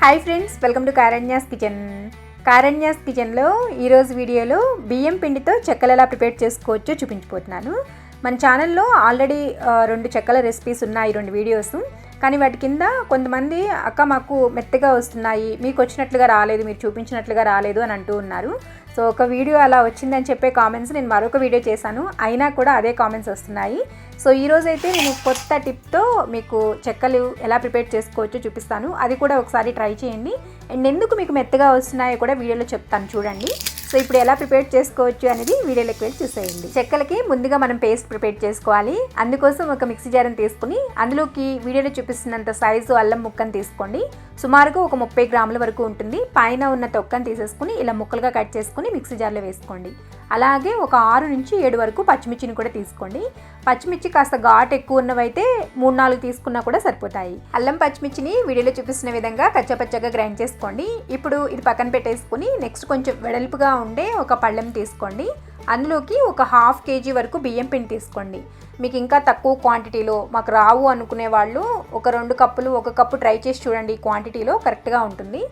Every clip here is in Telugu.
Hi friends welcome to Karanya's kitchen Karanya's కిచెన్లో ఈరోజు వీడియోలో బియ్యం పిండితో చెక్కలు ఎలా ప్రిపేర్ చేసుకోవచ్చో చూపించిపోతున్నాను మన ఛానల్లో ఆల్రెడీ రెండు చెక్కల రెసిపీస్ ఉన్నాయి రెండు వీడియోస్ కానీ వాటి కింద కొంతమంది అక్క మాకు మెత్తగా వస్తున్నాయి మీకు వచ్చినట్లుగా రాలేదు మీరు చూపించినట్లుగా రాలేదు అని అంటూ ఉన్నారు. సో ఒక వీడియో అలా వచ్చిందని చెప్పే కామెంట్స్ నేను మరొక వీడియో చేశాను. అయినా కూడా అదే కామెంట్స్ వస్తున్నాయి. సో ఈరోజైతే నేను కొత్త టిప్తో మీకు చెక్కలు ఎలా ప్రిపేర్ చేసుకోవచ్చో చూపిస్తాను. అది కూడా ఒకసారి ట్రై చేయండి. అండ్ ఎందుకు మీకు మెత్తగా వస్తున్నాయో కూడా వీడియోలో చెప్తాను. చూడండి. సో ఇప్పుడు ఎలా ప్రిపేర్ చేసుకోవచ్చు అనేది వీడియోలోకి వెళ్ళి చూసేయండి. చెక్కలకి ముందుగా మనం పేస్ట్ ప్రిపేర్ చేసుకోవాలి. అందుకోసం ఒక మిక్సీ జార్ని తీసుకుని అందులోకి వీడియోలో చూపిస్తున్నంత సైజు అల్లం ముక్కను తీసుకోండి. సుమారుగా ఒక ముప్పై గ్రాముల వరకు ఉంటుంది. పైన ఉన్న తొక్కను తీసేసుకుని ఇలా ముక్కలుగా కట్ చేసుకుని మిక్సీ జార్లో వేసుకోండి. అలాగే ఒక ఆరు నుంచి ఏడు వరకు పచ్చిమిర్చిని కూడా తీసుకోండి. పచ్చిమిర్చి కాస్త ఘాట్ ఎక్కువ ఉన్నవైతే మూడు నాలుగు తీసుకున్నా కూడా సరిపోతాయి. అల్లం పచ్చిమిర్చిని వీడియోలో చూపిస్తున్న విధంగా కచ్చపచ్చగా గ్రైండ్ చేసుకోండి. ఇప్పుడు ఇది పక్కన పెట్టేసుకుని నెక్స్ట్ కొంచెం వెడల్పుగా ఉండే ఒక పళ్ళెం తీసుకోండి. అందులోకి ఒక హాఫ్ కేజీ వరకు బియ్యం పిండి తీసుకోండి. మీకు ఇంకా తక్కువ క్వాంటిటీలో మాకు రావు అనుకునే వాళ్ళు ఒక రెండు కప్పులు ఒక కప్పు ట్రై చేసి చూడండి ఈ క్వాంటిటీలో కరెక్ట్గా ఉంటుంది.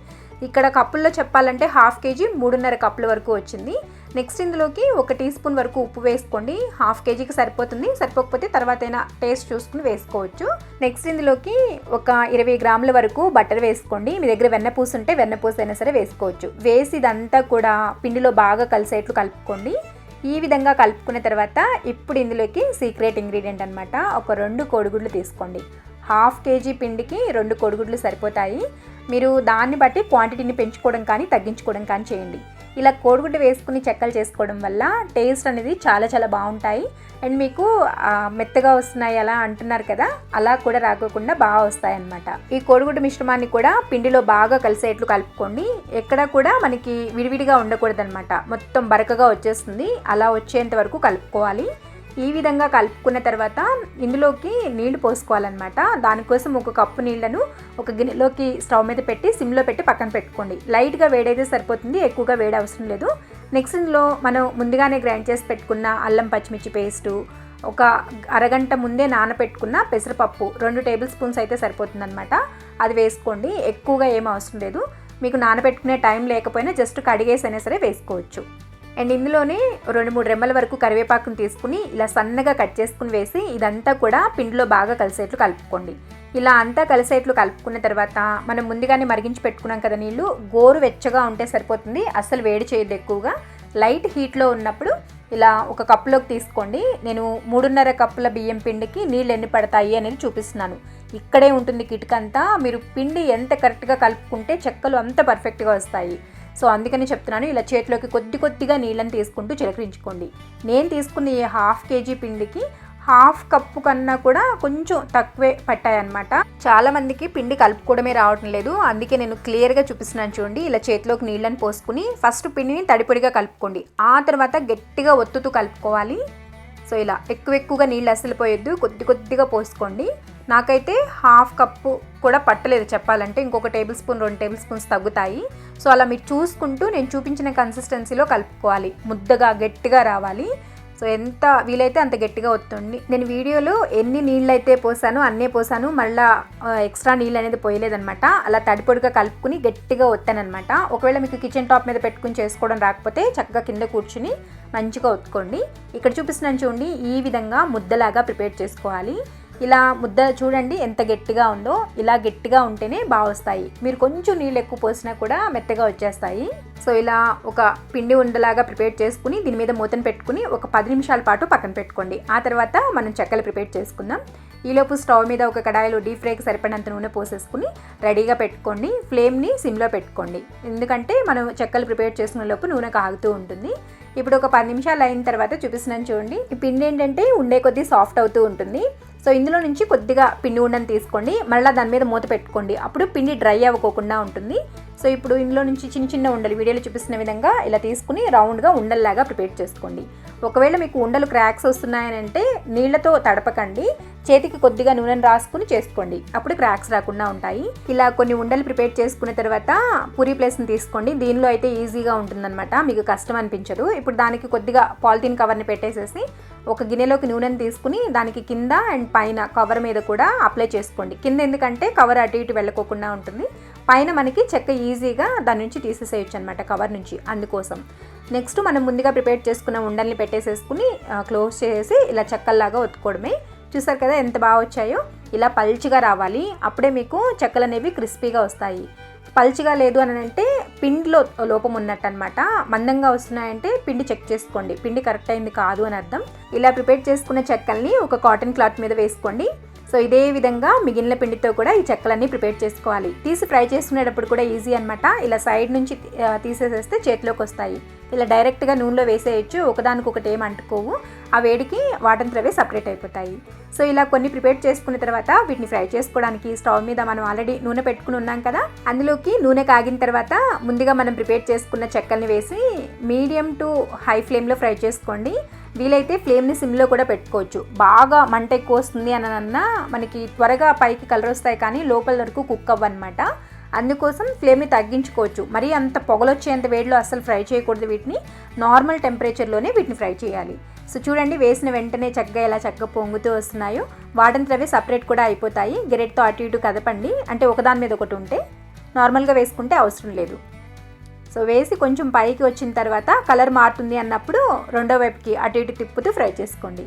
ఇక్కడ కప్పుల్లో చెప్పాలంటే హాఫ్ కేజీ మూడున్నర కప్పుల వరకు వచ్చింది. నెక్స్ట్ ఇందులోకి ఒక టీ స్పూన్ వరకు ఉప్పు వేసుకోండి. హాఫ్ కేజీకి సరిపోతుంది. సరిపోకపోతే తర్వాత అయినా టేస్ట్ చూసుకుని వేసుకోవచ్చు. నెక్స్ట్ ఇందులోకి ఒక ఇరవై గ్రాముల వరకు బటర్ వేసుకోండి. మీ దగ్గర వెన్నపూస ఉంటే వెన్నపూస అయినా సరే వేసుకోవచ్చు. వేసి ఇదంతా కూడా పిండిలో బాగా కలిసేట్లు కలుపుకోండి. ఈ విధంగా కలుపుకున్న తర్వాత ఇప్పుడు ఇందులోకి సీక్రెట్ ఇంగ్రీడియంట్ అనమాట ఒక రెండు కోడిగుడ్లు తీసుకోండి. హాఫ్ కేజీ పిండికి రెండు కోడిగుడ్లు సరిపోతాయి. మీరు దాన్ని బట్టి క్వాంటిటీని పెంచుకోవడం కానీ తగ్గించుకోవడం కానీ చేయండి. ఇలా కోడిగుడ్డు వేసుకుని చెక్కలు చేసుకోవడం వల్ల టేస్ట్ అనేది చాలా చాలా బాగుంటాయి. అండ్ మీకు మెత్తగా వస్తున్నాయి అలా అంటున్నారు కదా అలా కూడా రాకోకుండా బాగా వస్తాయి అన్నమాట. ఈ కోడిగుడ్డు మిశ్రమాన్ని కూడా పిండిలో బాగా కలిసేట్లు కలుపుకోండి. ఎక్కడ కూడా మనకి విడివిడిగా ఉండకూడదన్నమాట. మొత్తం బరకగా వచ్చేస్తుంది. అలా వచ్చేంత వరకు కలుపుకోవాలి. ఈ విధంగా కలుపుకున్న తర్వాత ఇందులోకి నీళ్ళు పోసుకోవాలన్నమాట. దానికోసం ఒక కప్పు నీళ్ళను ఒక గిన్నెలోకి స్టవ్ మీద పెట్టి సిమ్లో పెట్టి పక్కన పెట్టుకోండి. లైట్గా వేడైతే సరిపోతుంది ఎక్కువగా వేడి అవసరం లేదు. నెక్స్ట్ ఇందులో మనం ముందుగానే గ్రైండ్ చేసి పెట్టుకున్న అల్లం పచ్చిమిర్చి పేస్టు ఒక అరగంట ముందే నానబెట్టుకున్న పెసరపప్పు రెండు టేబుల్ స్పూన్స్ అయితే సరిపోతుందన్నమాట. అది వేసుకోండి ఎక్కువగా ఏం అవసరం లేదు. మీకు నానబెట్టుకునే టైం లేకపోయినా జస్ట్ కడిగేసైనా సరే వేసుకోవచ్చు. అండ్ ఇందులోనే రెండు మూడు రెమ్మల వరకు కరివేపాకును తీసుకుని ఇలా సన్నగా కట్ చేసుకుని వేసి ఇదంతా కూడా పిండిలో బాగా కలిసేట్లు కలుపుకోండి. ఇలా అంతా కలిసేట్లు కలుపుకున్న తర్వాత మనం ముందుగానే మరిగించి పెట్టుకున్నాం కదా నీళ్ళు గోరు వెచ్చగా ఉంటే సరిపోతుంది. అస్సలు వేడి చేయదు ఎక్కువగా. లైట్ హీట్లో ఉన్నప్పుడు ఇలా ఒక కప్పులోకి తీసుకోండి. నేను మూడున్నర కప్పుల బియ్యం పిండికి నీళ్ళు ఎన్ని పడతాయి అనేది చూపిస్తున్నాను. ఇక్కడే ఉంటుంది కిటికంతా. మీరు పిండి ఎంత కరెక్ట్గా కలుపుకుంటే చెక్కలు అంత పర్ఫెక్ట్గా వస్తాయి. సో అందుకని చెప్తున్నాను ఇలా చేతిలోకి కొద్ది కొద్దిగా నీళ్ళని తీసుకుంటూ చిలకరించుకోండి. నేను తీసుకున్న ఈ హాఫ్ కేజీ పిండికి హాఫ్ కప్పు కన్నా కూడా కొంచెం తక్కువే పట్టాయన్నమాట. చాలా మందికి పిండి కలుపుకోవడమే రావటం లేదు. అందుకే నేను క్లియర్గా చూపిస్తున్నాను చూడండి ఇలా చేతిలోకి నీళ్ళని పోసుకుని ఫస్ట్ పిండిని తడిపొడిగా కలుపుకోండి. ఆ తర్వాత గట్టిగా ఒత్తుతూ కలుపుకోవాలి. సో ఇలా ఎక్కువ ఎక్కువగా నీళ్ళు అసలు పోయొద్దు. కొద్ది కొద్దిగా పోసుకోండి. నాకైతే హాఫ్ కప్పు కూడా పట్టలేదు చెప్పాలంటే. ఇంకొక టేబుల్ స్పూన్ రెండు టేబుల్ స్పూన్స్ తగ్గుతాయి. సో అలా మీరు చూసుకుంటూ నేను చూపించిన కన్సిస్టెన్సీలో కలుపుకోవాలి. ముద్దగా గట్టిగా రావాలి. సో ఎంత వీలైతే అంత గట్టిగా వస్తుంది నేను వీడియోలో ఎన్ని నీళ్ళు అయితే పోసానో అన్నే పోసాను. మళ్ళీ ఎక్స్ట్రా నీళ్ళు అనేది పోయలేదనమాట అలా తడిపొడిగా కలుపుకుని గట్టిగా వత్తానమాట ఒకవేళ మీకు కిచెన్ టాప్ మీద పెట్టుకుని చేసుకోవడం రాకపోతే చక్కగా కింద కూర్చుని మంచిగా ఒత్తుకోండి. ఇక్కడ చూపిస్తున్నాను చూడండి ఈ విధంగా ముద్దలాగా ప్రిపేర్ చేసుకోవాలి. ఇలా ముద్ద చూడండి ఎంత గట్టిగా ఉందో. ఇలా గట్టిగా ఉంటేనే బాగా వస్తాయి మీరు కొంచెం నీళ్ళు ఎక్కువ పోసినా కూడా మెత్తగా వచ్చేస్తాయి. సో ఇలా ఒక పిండి ఉండలాగా ప్రిపేర్ చేసుకుని దీని మీద మూతను పెట్టుకుని ఒక పది నిమిషాల పాటు పక్కన పెట్టుకోండి. ఆ తర్వాత మనం చెక్కలు ప్రిపేర్ చేసుకుందాం. ఈలోపు స్టవ్ మీద ఒక కడాయిలో డీప్ ఫ్రైకి సరిపడినంత నూనె పోసేసుకుని రెడీగా పెట్టుకోండి. ఫ్లేమ్ని సిమ్లో పెట్టుకోండి. ఎందుకంటే మనం చెక్కలు ప్రిపేర్ చేసుకునే లోపు నూనె కాగుతూ ఉంటుంది. ఇప్పుడు ఒక పది నిమిషాలు అయిన తర్వాత చూపిస్తున్నాను చూడండి. ఈ పిండి ఏంటంటే ఉండే కొద్దీ సాఫ్ట్ అవుతూ ఉంటుంది. సో ఇందులో నుంచి కొద్దిగా పిండి ఉండని తీసుకోండి. మళ్ళీ దాని మీద మూత పెట్టుకోండి. అప్పుడు పిండి డ్రై అవ్వకోకుండా ఉంటుంది. సో ఇప్పుడు ఇందులో నుంచి చిన్న చిన్న ఉండలు వీడియోలో చూపిస్తున్న విధంగా ఇలా తీసుకుని రౌండ్గా ఉండల్లాగా ప్రిపేర్ చేసుకోండి. ఒకవేళ మీకు ఉండలు క్రాక్స్ వస్తున్నాయని అంటే నీళ్ళతో తడపకండి. చేతికి కొద్దిగా నూనెను రాసుకుని చేసుకోండి. అప్పుడు క్రాక్స్ రాకుండా ఉంటాయి. ఇలా కొన్ని ఉండలు ప్రిపేర్ చేసుకున్న తర్వాత పూరీ ప్లేస్ని తీసుకోండి. దీనిలో అయితే ఈజీగా ఉంటుందన్నమాట. మీకు కష్టం అనిపించదు. ఇప్పుడు దానికి కొద్దిగా పాలిథిన్ కవర్ని పెట్టేసేసి ఒక గిన్నెలోకి నూనెను తీసుకుని దానికి కింద అండ్ పైన కవర్ మీద కూడా అప్లై చేసుకోండి. కింద ఎందుకంటే కవర్ అటు ఇటు వెళ్ళకోకుండా ఉంటుంది. పైన మనకి చెక్క ఈజీగా దాని నుంచి తీసేసేయచ్చు అనమాట కవర్ నుంచి అందుకోసం. నెక్స్ట్ మనం ముందుగా ప్రిపేర్ చేసుకున్న ఉండల్ని పెట్టేసేసుకుని క్లోజ్ చేసి ఇలా చెక్కల్లాగా ఒత్తుకోవడమే. చూసారు కదా ఎంత బాగా వచ్చాయో? ఇలా పల్చిగా రావాలి. అప్పుడే మీకు చెక్కలు అనేవి క్రిస్పీగా వస్తాయి. పల్చిగా లేదు అని అంటే పిండిలో లోపం ఉన్నట్టు అనమాట మందంగా వస్తున్నాయంటే పిండి చెక్ చేసుకోండి. పిండి కరెక్ట్ అయింది కాదు అని అర్థం. ఇలా ప్రిపేర్ చేసుకున్న చెక్కల్ని ఒక కాటన్ క్లాత్ మీద వేసుకోండి. సో ఇదే విధంగా మిగిలిన పిండితో కూడా ఈ చెక్కలన్నీ ప్రిపేర్ చేసుకోవాలి. తీసి ఫ్రై చేసుకునేటప్పుడు కూడా ఈజీ అనమాట ఇలా సైడ్ నుంచి తీసేసేస్తే చేతిలోకి వస్తాయి. ఇలా డైరెక్ట్గా నూనెలో వేసేయచ్చు. ఒకదానికొకటి ఏం అంటుకోవు. ఆ వేడికి వాటంతరవే సపరేట్ అయిపోతాయి. సో ఇలా కొన్ని ప్రిపేర్ చేసుకున్న తర్వాత వీటిని ఫ్రై చేసుకోవడానికి స్టవ్ మీద మనం ఆల్రెడీ నూనె పెట్టుకుని ఉన్నాం కదా అందులోకి నూనె కాగిన తర్వాత ముందుగా మనం ప్రిపేర్ చేసుకున్న చెక్కల్ని వేసి మీడియం టు హై ఫ్లేమ్లో ఫ్రై చేసుకోండి. వీలైతే ఫ్లేమ్ని సిమ్లో కూడా పెట్టుకోవచ్చు. బాగా మంట ఎక్కువ వస్తుంది అని అన్నా మనకి త్వరగా పైకి కలర్ వస్తాయి కానీ లోపల వరకు కుక్ అవ్వనమాట అందుకోసం ఫ్లేమ్ని తగ్గించుకోవచ్చు. మరీ అంత పొగలొచ్చేంత వేడిలో అస్సలు ఫ్రై చేయకూడదు వీటిని. నార్మల్ టెంపరేచర్లోనే వీటిని ఫ్రై చేయాలి. సో చూడండి వేసిన వెంటనే చక్కగా ఎలా చక్కగా పొంగుతూ వస్తున్నాయో. వాటంతరవే సపరేట్ కూడా అయిపోతాయి. గెరెట్తో అటు ఇటు కదపండి. అంటే ఒకదాని మీద ఒకటి ఉంటే నార్మల్గా వేసుకుంటే అవసరం లేదు. సో వేసి కొంచెం పైకి వచ్చిన తర్వాత కలర్ మారుతుంది అన్నప్పుడు రెండో వైపుకి అటు ఇటు తిప్పుతూ ఫ్రై చేసుకోండి.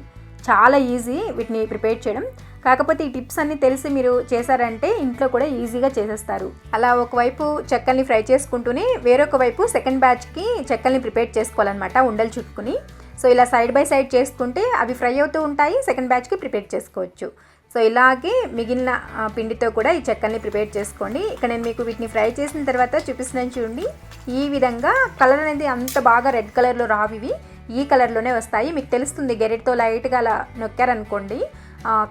చాలా ఈజీ వీటిని ప్రిపేర్ చేయడం. కాకపోతే ఈ టిప్స్ అన్నీ తెలిసి మీరు చేశారంటే ఇంట్లో కూడా ఈజీగా చేసేస్తారు. అలా ఒకవైపు చెక్కల్ని ఫ్రై చేసుకుంటూనే వేరొక వైపు సెకండ్ బ్యాచ్కి చెక్కల్ని ప్రిపేర్ చేసుకోవాలన్నమాట ఉండలు చుట్టుకుని. సో ఇలా సైడ్ బై సైడ్ చేసుకుంటే అవి ఫ్రై అవుతూ ఉంటాయి సెకండ్ బ్యాచ్కి ప్రిపేర్ చేసుకోవచ్చు. సో ఇలాగే మిగిలిన పిండితో కూడా ఈ చెక్కల్ని ప్రిపేర్ చేసుకోండి. ఇక్కడ నేను మీకు వీటిని ఫ్రై చేసిన తర్వాత చూపిస్తున్నాను చూడండి. ఈ విధంగా కలర్ అనేది అంత బాగా రెడ్ కలర్లో రావివి ఈ కలర్లోనే వస్తాయి. మీకు తెలుస్తుంది గెరెట్తో లైట్గా అలా నొక్కారనుకోండి.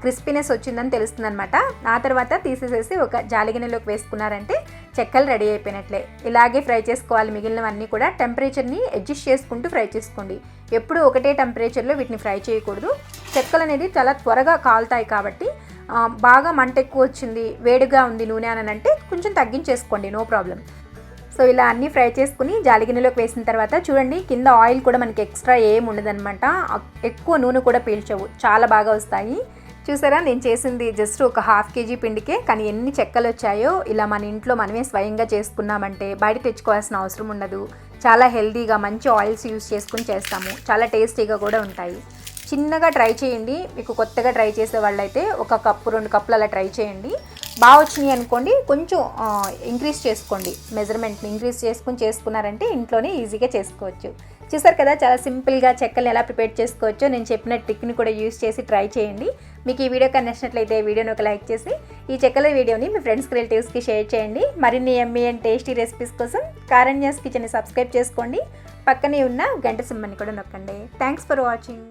క్రిస్పీనెస్ వచ్చిందని తెలుస్తుంది అనమాట ఆ తర్వాత తీసేసేసి ఒక జాలిగిన్నెలోకి వేసుకున్నారంటే చెక్కలు రెడీ అయిపోయినట్లే. ఇలాగే ఫ్రై చేసుకోవాలి మిగిలినవన్నీ కూడా టెంపరేచర్ని అడ్జస్ట్ చేసుకుంటూ ఫ్రై చేసుకోండి. ఎప్పుడూ ఒకటే టెంపరేచర్లో వీటిని ఫ్రై చేయకూడదు. చెక్కలు అనేది చాలా త్వరగా కాలుతాయి కాబట్టి బాగా మంట ఎక్కువ వచ్చింది వేడిగా ఉంది నూనె అని అంటే కొంచెం తగ్గించేసుకోండి నో ప్రాబ్లం. సో ఇలా అన్నీ ఫ్రై చేసుకుని జాలిగిన్నెలోకి వేసిన తర్వాత చూడండి కింద ఆయిల్ కూడా మనకి ఎక్స్ట్రా ఏం ఉండదనమాట ఎక్కువ నూనె కూడా పీల్చవు చాలా బాగా వస్తాయి. చూసారా? నేను చేసింది జస్ట్ ఒక హాఫ్ కేజీ పిండికే కానీ ఎన్ని చెక్కలు వచ్చాయో ఇలా మన ఇంట్లో మనమే స్వయంగా చేసుకున్నామంటే బయట తెచ్చుకోవాల్సిన అవసరం ఉండదు. చాలా హెల్దీగా మంచి ఆయిల్స్ యూస్ చేసుకుని చేస్తాము. చాలా టేస్టీగా కూడా ఉంటాయి. చిన్నగా ట్రై చేయండి. మీకు కొత్తగా ట్రై చేసే వాళ్ళైతే ఒక కప్పు రెండు కప్పులు అలా ట్రై చేయండి. బాగా వచ్చినాయి అనుకోండి కొంచెం ఇంక్రీజ్ చేసుకోండి. మెజర్మెంట్ని ఇంక్రీజ్ చేసుకుని చేసుకున్నారంటే ఇంట్లోనే ఈజీగా చేసుకోవచ్చు. చూసారు కదా చాలా సింపుల్గా చెక్కల్ని ఎలా ప్రిపేర్ చేసుకోవచ్చో నేను చెప్పిన ట్రిక్ని కూడా యూస్ చేసి ట్రై చేయండి. మీకు ఈ వీడియో కనుక నచ్చినట్లయితే వీడియోని ఒక లైక్ చేసి ఈ చెక్కల వీడియోని మీ ఫ్రెండ్స్కి రిలేటివ్స్కి షేర్ చేయండి. మరిన్ని ఎమ్మీ అండ్ టేస్టీ రెసిపీస్ కోసం కారణ్యాస్ కిచెన్ని సబ్స్క్రైబ్ చేసుకోండి. పక్కనే ఉన్న గంట సింహాన్ని కూడా నొక్కండి. Thanks for watching.